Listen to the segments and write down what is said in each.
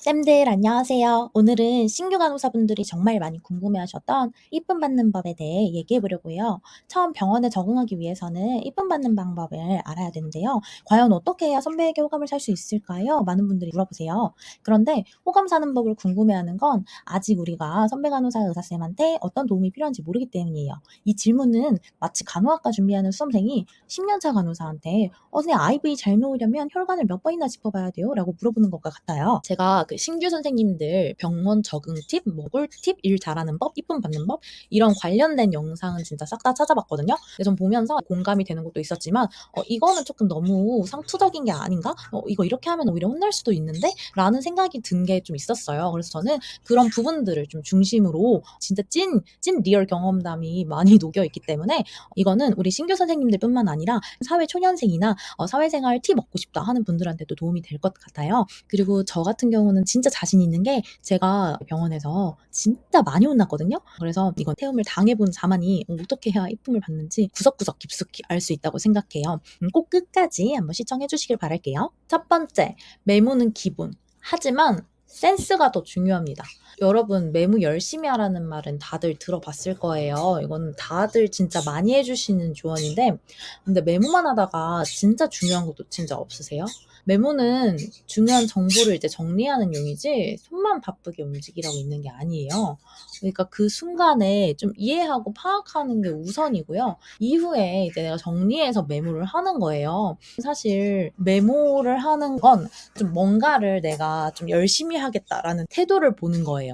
쌤들 안녕하세요. 오늘은 신규 간호사분들이 정말 많이 궁금해하셨던 이쁨 받는 법에 대해 얘기해 보려고 해요. 처음 병원에 적응하기 위해서는 이쁨 받는 방법을 알아야 되는데요. 과연 어떻게 해야 선배에게 호감을 살 수 있을까요? 많은 분들이 물어보세요. 그런데 호감 사는 법을 궁금해하는 건 아직 우리가 선배 간호사 의사쌤한테 어떤 도움이 필요한지 모르기 때문이에요. 이 질문은 마치 간호학과 준비하는 수험생이 10년차 간호사한테 어, 선생님 IV 잘 놓으려면 혈관을 몇 번이나 짚어봐야 돼요? 라고 물어보는 것과 같아요. 제가 그 신규 선생님들 병원 적응 팁, 뭐 꿀팁, 일 잘하는 법, 이쁨 받는 법 이런 관련된 영상은 진짜 싹 다 찾아봤거든요. 전 보면서 공감이 되는 것도 있었지만 어, 이거는 조금 너무 상투적인 게 아닌가? 어, 이거 이렇게 하면 오히려 혼날 수도 있는데? 라는 생각이 든 게 좀 있었어요. 그래서 저는 그런 부분들을 좀 중심으로 진짜 찐, 찐 리얼 경험담이 많이 녹여 있기 때문에 이거는 우리 신규 선생님들뿐만 아니라 사회 초년생이나 어, 사회생활 팁 얻고 싶다 하는 분들한테도 도움이 될 것 같아요. 그리고 저 같은 경우는 진짜 자신 있는 게 제가 병원에서 진짜 많이 혼났거든요. 그래서 이건 태움을 당해본 자만이 어떻게 해야 이쁨을 받는지 구석구석 깊숙이 알 수 있다고 생각해요. 음, 꼭 끝까지 한번 시청해 주시길 바랄게요. 첫 번째, 메모는 기본. 하지만 센스가 더 중요합니다. 여러분 메모 열심히 하라는 말은 다들 들어봤을 거예요. 이건 다들 진짜 많이 해주시는 조언인데 근데 메모만 하다가 진짜 중요한 것도 진짜 없으세요? 메모는 중요한 정보를 이제 정리하는 용이지 손만 바쁘게 움직이라고 있는 게 아니에요. 그러니까 그 순간에 좀 이해하고 파악하는 게 우선이고요. 이후에 이제 내가 정리해서 메모를 하는 거예요. 사실 메모를 하는 건 좀 뭔가를 내가 좀 열심히 하겠다라는 태도를 보는 거예요.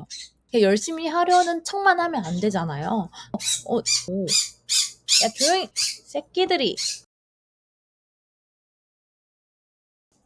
열심히 하려는 척만 하면 안 되잖아요. 어, 어, 오. 야, 조용히, 새끼들이.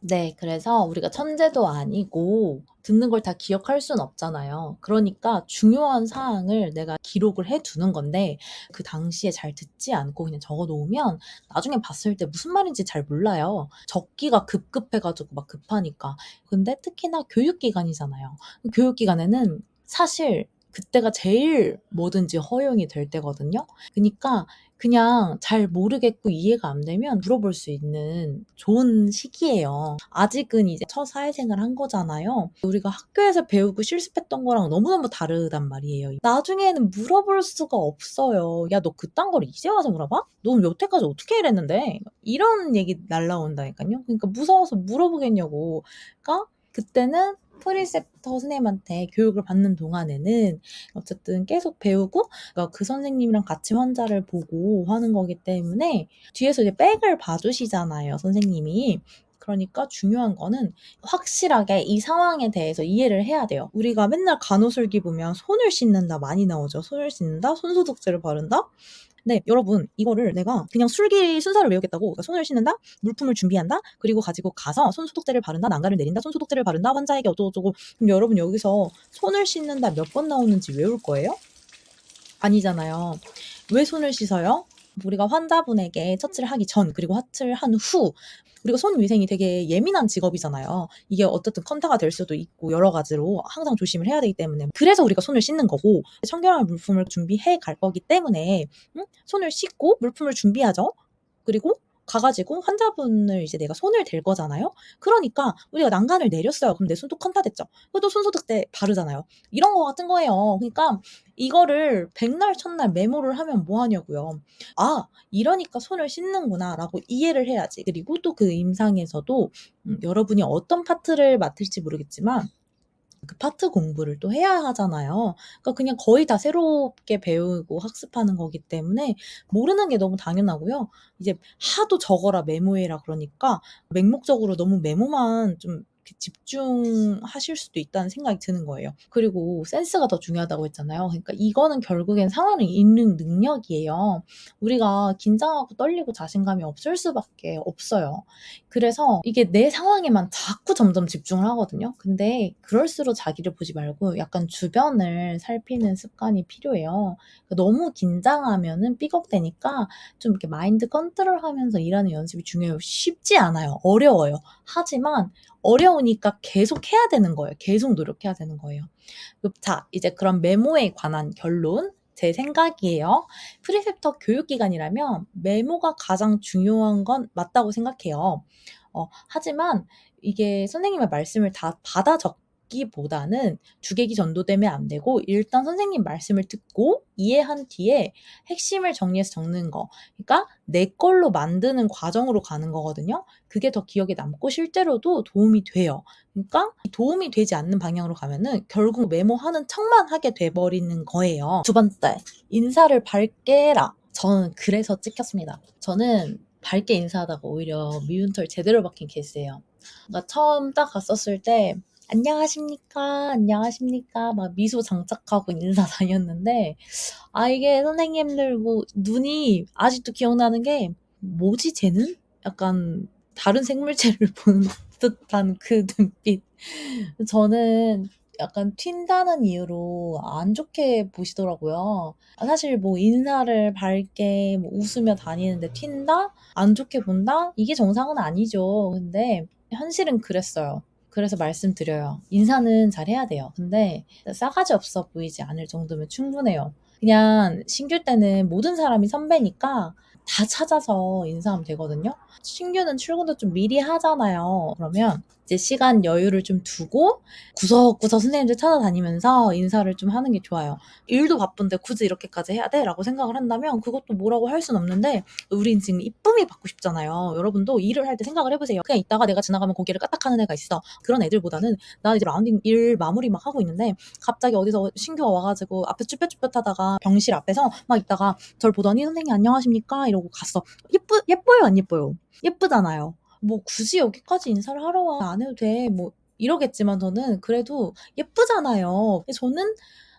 네, 그래서 우리가 천재도 아니고 듣는 걸 다 기억할 순 없잖아요. 그러니까 중요한 사항을 내가 기록을 해 두는 건데 그 당시에 잘 듣지 않고 그냥 적어 놓으면 나중에 봤을 때 무슨 말인지 잘 몰라요. 적기가 급급해 가지고 막 급하니까. 근데 특히나 교육기관이잖아요. 교육기관에는 사실 그때가 제일 뭐든지 허용이 될 때거든요. 그니까 그냥 잘 모르겠고 이해가 안 되면 물어볼 수 있는 좋은 시기예요. 아직은 이제 첫 사회생활 한 거잖아요. 우리가 학교에서 배우고 실습했던 거랑 너무너무 다르단 말이에요. 나중에는 물어볼 수가 없어요. 야, 너 그딴 걸 이제 와서 물어봐? 너 여태까지 어떻게 이랬는데? 이런 얘기 날라온다니까요. 그러니까 무서워서 물어보겠냐고. 그러니까 그때는 프리셉터 선생님한테 교육을 받는 동안에는 어쨌든 계속 배우고 그러니까 그 선생님이랑 같이 환자를 보고 하는 거기 때문에 뒤에서 이제 백을 봐주시잖아요, 선생님이. 그러니까 중요한 거는 확실하게 이 상황에 대해서 이해를 해야 돼요. 우리가 맨날 간호술기 보면 손을 씻는다 많이 나오죠. 손을 씻는다, 손소독제를 바른다. 네, 여러분, 이거를 내가 그냥 술기 순서를 외우겠다고 그러니까 손을 씻는다, 물품을 준비한다, 그리고 가지고 가서 손소독제를 바른다, 난간을 내린다, 손소독제를 바른다, 환자에게 어쩌고저쩌고. 그럼 여러분 여기서 손을 씻는다 몇 번 나오는지 외울 거예요? 아니잖아요. 왜 손을 씻어요? 우리가 환자분에게 처치를 하기 전, 그리고 처치를 한 후, 우리가 손 위생이 되게 예민한 직업이잖아요. 이게 어쨌든 컨타가 될 수도 있고 여러 가지로 항상 조심을 해야 되기 때문에 그래서 우리가 손을 씻는 거고 청결한 물품을 준비해 갈 거기 때문에 응? 손을 씻고 물품을 준비하죠. 그리고 가가지고 환자분을 이제 내가 손을 댈 거잖아요. 그러니까 우리가 난간을 내렸어요. 그럼 내 손도 컨타 됐죠. 그래도 손소독제 바르잖아요. 이런 거 같은 거예요. 그러니까 이거를 백날 첫날 메모를 하면 뭐 하냐고요. 아, 이러니까 손을 씻는구나라고 이해를 해야지. 그리고 또 그 임상에서도 음, 여러분이 어떤 파트를 맡을지 모르겠지만 그 파트 공부를 또 해야 하잖아요. 그러니까 그냥 거의 다 새롭게 배우고 학습하는 거기 때문에 모르는 게 너무 당연하고요. 이제 하도 적어라 메모해라 그러니까 맹목적으로 너무 메모만 좀 집중하실 수도 있다는 생각이 드는 거예요. 그리고 센스가 더 중요하다고 했잖아요. 그러니까 이거는 결국엔 상황을 읽는 능력이에요. 우리가 긴장하고 떨리고 자신감이 없을 수밖에 없어요. 그래서 이게 내 상황에만 자꾸 점점 집중을 하거든요. 근데 그럴수록 자기를 보지 말고 약간 주변을 살피는 습관이 필요해요. 그러니까 너무 긴장하면은 삐걱대니까 좀 이렇게 마인드 컨트롤 하면서 일하는 연습이 중요해요. 쉽지 않아요. 어려워요. 하지만 어려우니까 계속 해야 되는 거예요. 계속 노력해야 되는 거예요. 자, 이제 그럼 메모에 관한 결론. 제 생각이에요. 프리셉터 교육기관이라면 메모가 가장 중요한 건 맞다고 생각해요. 어, 하지만 이게 선생님의 말씀을 다 받아 적 적기보다는 주객이 전도되면 안 되고 일단 선생님 말씀을 듣고 이해한 뒤에 핵심을 정리해서 적는 거. 그러니까 내 걸로 만드는 과정으로 가는 거거든요. 그게 더 기억에 남고 실제로도 도움이 돼요. 그러니까 도움이 되지 않는 방향으로 가면은 결국 메모하는 척만 하게 돼버리는 거예요. 두 번째, 인사를 밝게 해라. 저는 그래서 찍혔습니다. 저는 밝게 인사하다가 오히려 미운 털 제대로 박힌 케이스예요. 그러니까 처음 딱 갔었을 때 안녕하십니까 안녕하십니까 막 미소 장착하고 인사 다녔는데 아 이게 선생님들 뭐 눈이 아직도 기억나는 게 뭐지 쟤는 약간 다른 생물체를 보는 듯한 그 눈빛 저는 약간 튄다는 이유로 안 좋게 보시더라고요. 아, 사실 뭐 인사를 밝게 뭐 웃으며 다니는데 튄다? 안 좋게 본다? 이게 정상은 아니죠. 근데 현실은 그랬어요. 그래서 말씀드려요. 인사는 잘 해야 돼요. 근데 싸가지 없어 보이지 않을 정도면 충분해요. 그냥 신규 때는 모든 사람이 선배니까 다 찾아서 인사하면 되거든요. 신규는 출근도 좀 미리 하잖아요. 그러면 이제 시간 여유를 좀 두고 구석구석 선생님들 찾아다니면서 인사를 좀 하는 게 좋아요. 일도 바쁜데 굳이 이렇게까지 해야 돼? 라고 생각을 한다면 그것도 뭐라고 할 순 없는데 우린 지금 이쁨이 받고 싶잖아요. 여러분도 일을 할 때 생각을 해보세요. 그냥 이따가 내가 지나가면 고개를 까딱하는 애가 있어. 그런 애들보다는 나 이제 라운딩 일 마무리 막 하고 있는데 갑자기 어디서 신규가 와가지고 앞에 쭈뼛쭈뼛 하다가 병실 앞에서 막 있다가 절 보더니 선생님 안녕하십니까? 이러고 갔어. 예쁘, 예뻐요? 안 예뻐요? 예쁘잖아요. 뭐 굳이 여기까지 인사를 하러 와. 안 해도 돼. 뭐 이러겠지만 저는 그래도 예쁘잖아요. 저는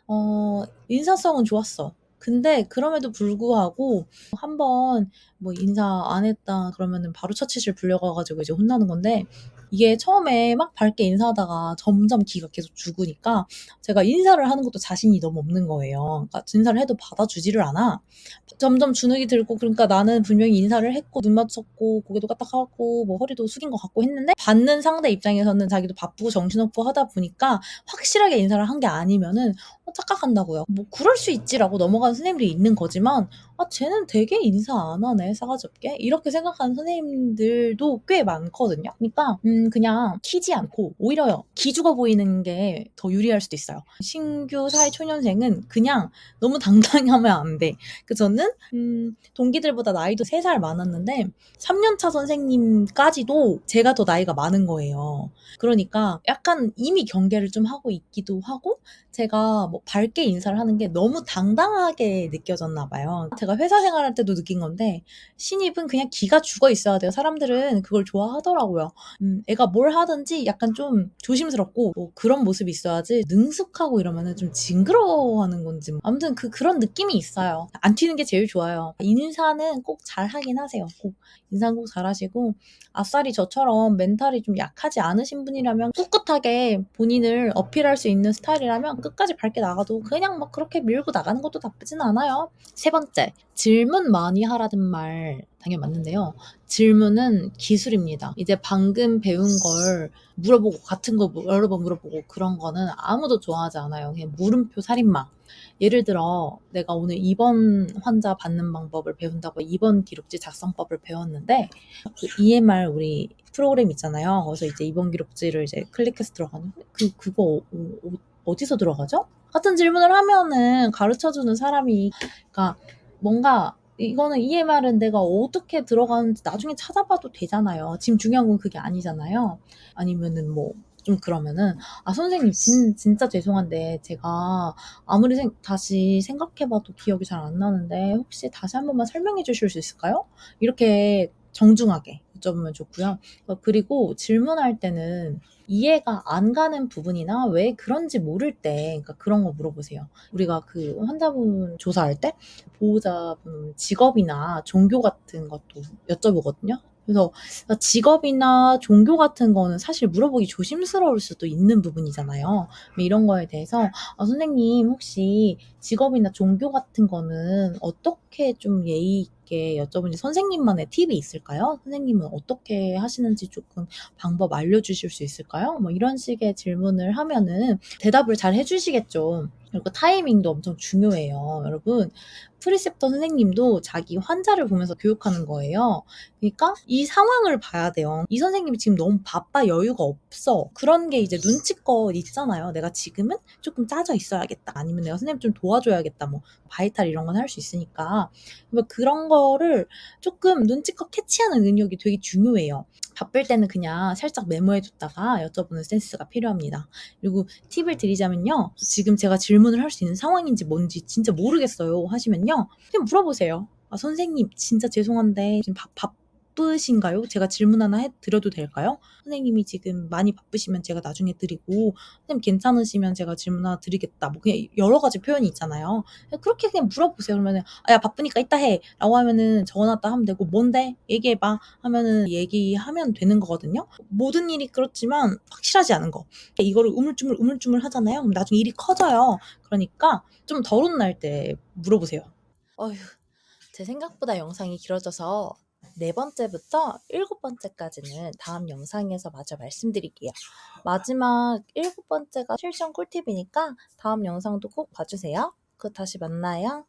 어, 인사성은 좋았어. 근데 그럼에도 불구하고 한번 뭐 인사 안 했다 그러면은 바로 처치실 불려가가지고 이제 혼나는 건데 이게 처음에 막 밝게 인사하다가 점점 기가 계속 죽으니까 제가 인사를 하는 것도 자신이 너무 없는 거예요. 그러니까 인사를 해도 받아주지를 않아. 점점 주눅이 들고 그러니까 나는 분명히 인사를 했고 눈 맞췄고 고개도 까딱하고 뭐 허리도 숙인 것 같고 했는데 받는 상대 입장에서는 자기도 바쁘고 정신없고 하다 보니까 확실하게 인사를 한 게 아니면은 어, 착각한다고요. 뭐 그럴 수 있지라고 넘어가는 선생님들이 있는 거지만 아 쟤는 되게 인사 안 하네 싸가지 없게 이렇게 생각하는 선생님들도 꽤 많거든요. 그러니까 음 그냥 키지 않고 오히려 기죽어 보이는 게 더 유리할 수도 있어요. 신규 사회 초년생은 그냥 너무 당당히 하면 안 돼. 그 저는 음 동기들보다 나이도 3살 많았는데 3년차 선생님까지도 제가 더 나이가 많은 거예요. 그러니까 약간 이미 경계를 좀 하고 있기도 하고 제가 뭐 밝게 인사를 하는 게 너무 당당하게 느껴졌나 봐요. 제가 회사 생활할 때도 느낀 건데 신입은 그냥 기가 죽어 있어야 돼요. 사람들은 그걸 좋아하더라고요. 음, 애가 뭘 하든지 약간 좀 조심스럽고 뭐 그런 모습이 있어야지 능숙하고 이러면은 좀 징그러워하는 건지 뭐. 아무튼 그 그런 느낌이 있어요. 안 튀는 게 제일 좋아요. 인사는 꼭 잘 하긴 하세요. 꼭 인사는 꼭 잘하시고 아싸리 저처럼 멘탈이 좀 약하지 않으신 분이라면 꿋꿋하게 본인을 어필할 수 있는 스타일이라면 끝까지 밝게 나가도 그냥 막 그렇게 밀고 나가는 것도 나쁘진 않아요. 세 번째, 질문 많이 하라는 말 당연히 맞는데요. 질문은 기술입니다. 이제 방금 배운 걸 물어보고 같은 거 여러 번 물어보고 그런 거는 아무도 좋아하지 않아요. 그냥 물음표 살인마. 예를 들어 내가 오늘 입원 환자 받는 방법을 배운다고 입원 기록지 작성법을 배웠는데 그 EMR 우리 프로그램 있잖아요. 거기서 이제 입원 기록지를 이제 클릭해서 들어가는데 그 그거 어, 어, 어디서 들어가죠? 같은 질문을 하면은 가르쳐주는 사람이 그러니까 뭔가 이거는 EMR은 내가 어떻게 들어가는지 나중에 찾아봐도 되잖아요. 지금 중요한 건 그게 아니잖아요. 아니면은 뭐 좀 그러면은 아 선생님 진, 진짜 죄송한데 제가 아무리 생, 다시 생각해봐도 기억이 잘 안 나는데 혹시 다시 한 번만 설명해 주실 수 있을까요? 이렇게 정중하게 여쭤보면 좋고요. 어, 그리고 질문할 때는 이해가 안 가는 부분이나 왜 그런지 모를 때 그러니까 그런 거 물어보세요. 우리가 그 환자분 조사할 때 보호자분 직업이나 종교 같은 것도 여쭤보거든요. 그래서 직업이나 종교 같은 거는 사실 물어보기 조심스러울 수도 있는 부분이잖아요. 뭐 이런 거에 대해서 아, 선생님 혹시 직업이나 종교 같은 거는 어떻게 좀 예의 이렇게 여쭤보니 선생님만의 팁이 있을까요? 선생님은 어떻게 하시는지 조금 방법 알려주실 수 있을까요? 뭐 이런 식의 질문을 하면은 대답을 잘 해주시겠죠. 그리고 타이밍도 엄청 중요해요. 여러분, 프리셉터 선생님도 자기 환자를 보면서 교육하는 거예요. 그러니까 이 상황을 봐야 돼요. 이 선생님이 지금 너무 바빠 여유가 없어. 그런 게 이제 눈치껏 있잖아요. 내가 지금은 조금 짜져 있어야겠다. 아니면 내가 선생님 좀 도와줘야겠다. 뭐 바이탈 이런 건 할 수 있으니까. 뭐 그런 거를 조금 눈치껏 캐치하는 능력이 되게 중요해요. 바쁠 때는 그냥 살짝 메모해뒀다가 여쭤보는 센스가 필요합니다. 그리고 팁을 드리자면요. 지금 제가 질문을 할 수 있는 상황인지 뭔지 진짜 모르겠어요 하시면요. 그냥 물어보세요. 아, 선생님, 진짜 죄송한데 지금 바, 바쁘신가요? 제가 질문 하나 해드려도 될까요? 선생님이 지금 많이 바쁘시면 제가 나중에 드리고, 선생님 괜찮으시면 제가 질문 하나 드리겠다. 뭐 그냥 여러 가지 표현이 있잖아요. 그렇게 그냥 물어보세요. 그러면은, 아, 야, 바쁘니까 이따 해. 라고 하면은 적어놨다 하면 되고, 뭔데? 얘기해봐. 하면은 얘기하면 되는 거거든요. 모든 일이 그렇지만 확실하지 않은 거. 이거를 우물쭈물 우물쭈물 하잖아요. 그럼 나중에 일이 커져요. 그러니까 좀덜 혼날 때 물어보세요. 어휴, 제 생각보다 영상이 길어져서 네 번째부터 일곱 번째까지는 다음 영상에서 마저 말씀드릴게요. 마지막 일곱 번째가 실전 꿀팁이니까 다음 영상도 꼭 봐주세요. 그 다시 만나요.